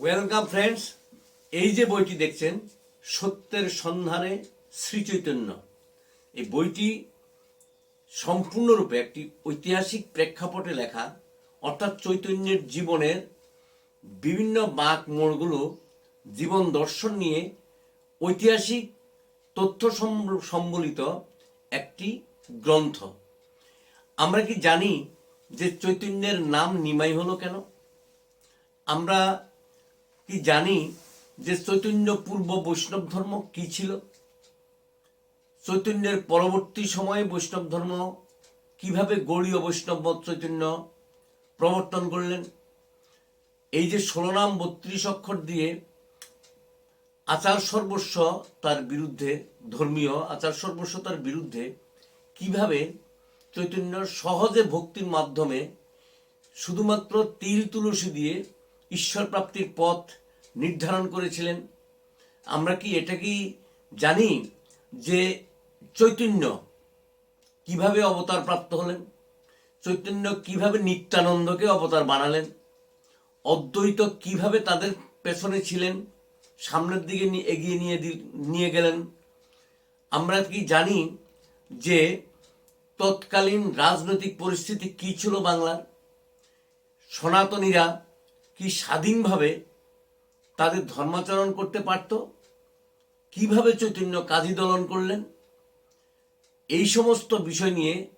Welcome friends এই যে বইটি দেখছেন, সত্যের সন্ধানে শ্রী চৈতন্য। এই বইটি সম্পূর্ণরূপে একটি ঐতিহাসিক প্রেক্ষাপটে লেখা, অর্থাৎ চৈতন্যের জীবনের বিভিন্ন বাঁক মোড়গুলো জীবন দর্শন নিয়ে ঐতিহাসিক তথ্য সম্বলিত একটি গ্রন্থ। আমরা কি জানি যে চৈতন্যের নাম নিমাই হলো কেন? আমরা কি জানি যে চৈতন্য পূর্ব বৈষ্ণব ধর্ম কি ছিল? চৈতন্যের পরবর্তী সময়ে বৈষ্ণব ধর্ম কীভাবে গৌড়ীয় বৈষ্ণব চৈতন্য প্রবর্তন করলেন? এই যে ষোলো নাম বত্রিশ অক্ষর দিয়ে আচার সর্বস্ব তার বিরুদ্ধে, ধর্মীয় আচার সর্বস্ব তার বিরুদ্ধে কীভাবে চৈতন্য সহজে ভক্তির মাধ্যমে শুধুমাত্র তিল তুলসী দিয়ে ঈশ্বর প্রাপ্তির পথ নির্ধারণ করেছিলেন। আমরা কি এটা কি জানি যে চৈতন্য কীভাবে অবতার প্রাপ্ত হলেন? চৈতন্য কীভাবে নিত্যানন্দকে অবতার বানালেন? অদ্বৈত কীভাবে তাদের পেছনে ছিলেন? সামনের দিকে এগিয়ে নিয়ে নিয়ে গেলেন? আমরা কি জানি যে তৎকালীন রাজনৈতিক পরিস্থিতি কি ছিল বাংলার? সনাতনীরা কি স্বাধীনভাবে তাদের ধর্মাচরণ করতে পারত? কীভাবে চৈতন্য কাজী দলন করলেন? এই সমস্ত বিষয় নিয়ে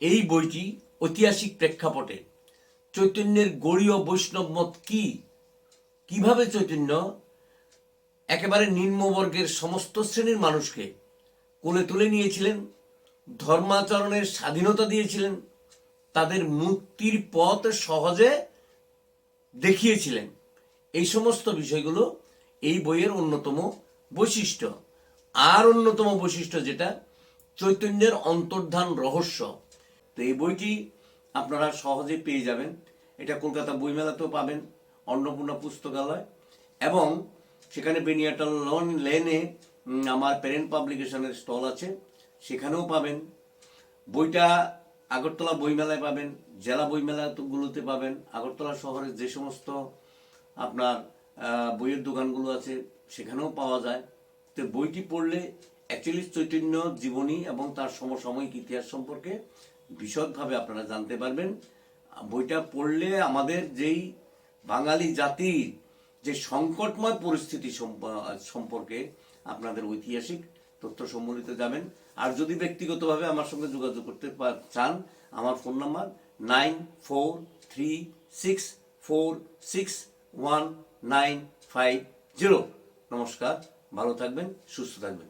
এই বইটি ঐতিহাসিক প্রেক্ষাপটে চৈতন্যের গড়ীয় বৈষ্ণব মত কি? কীভাবে চৈতন্য একেবারে নিম্নবর্গের সমস্ত শ্রেণির মানুষকে কোলে তুলে নিয়েছিলেন, ধর্মাচরণের স্বাধীনতা দিয়েছিলেন, তাদের মুক্তির পথ সহজে দেখিয়েছিলেন? এই সমস্ত বিষয়গুলো এই বইয়ের অন্যতম বৈশিষ্ট্য। আর অন্যতম বৈশিষ্ট্য যেটা, চৈতন্যের অন্তর্ধান রহস্য। তো এই বইটি আপনারা সহজে পেয়ে যাবেন। এটা কলকাতা বইমেলাতেও পাবেন, অন্নপূর্ণা পুস্তকালয়। এবং সেখানে বেনিয়াটাল লন লেনে আমার প্যারেন্ট পাবলিকেশনের স্টল আছে, সেখানেও পাবেন। বইটা আগরতলা বইমেলায় পাবেন, জেলা বইমেলাগুলোতে পাবেন, আগরতলা শহরের যে সমস্ত আপনার বইয়ের দোকানগুলো আছে, সেখানেও পাওয়া যায়। তো বইটি পড়লে অ্যাকচুয়ালি চৈতন্য জীবনী এবং তার সমসাময়িক ইতিহাস সম্পর্কে বিশদভাবে আপনারা জানতে পারবেন। বইটা পড়লে আমাদের যেই বাঙালি জাতির যে সংকটময় পরিস্থিতি সম্প- সম্পর্কে আপনাদের ঐতিহাসিক তথ্য সম্বলিত যাবেন। আর যদি ব্যক্তিগতভাবে আমার সঙ্গে যোগাযোগ করতে চান, আমার phone number nine four three six four six one nine five zero নমস্কার ভালো থাকবেন সুস্থ থাকবেন।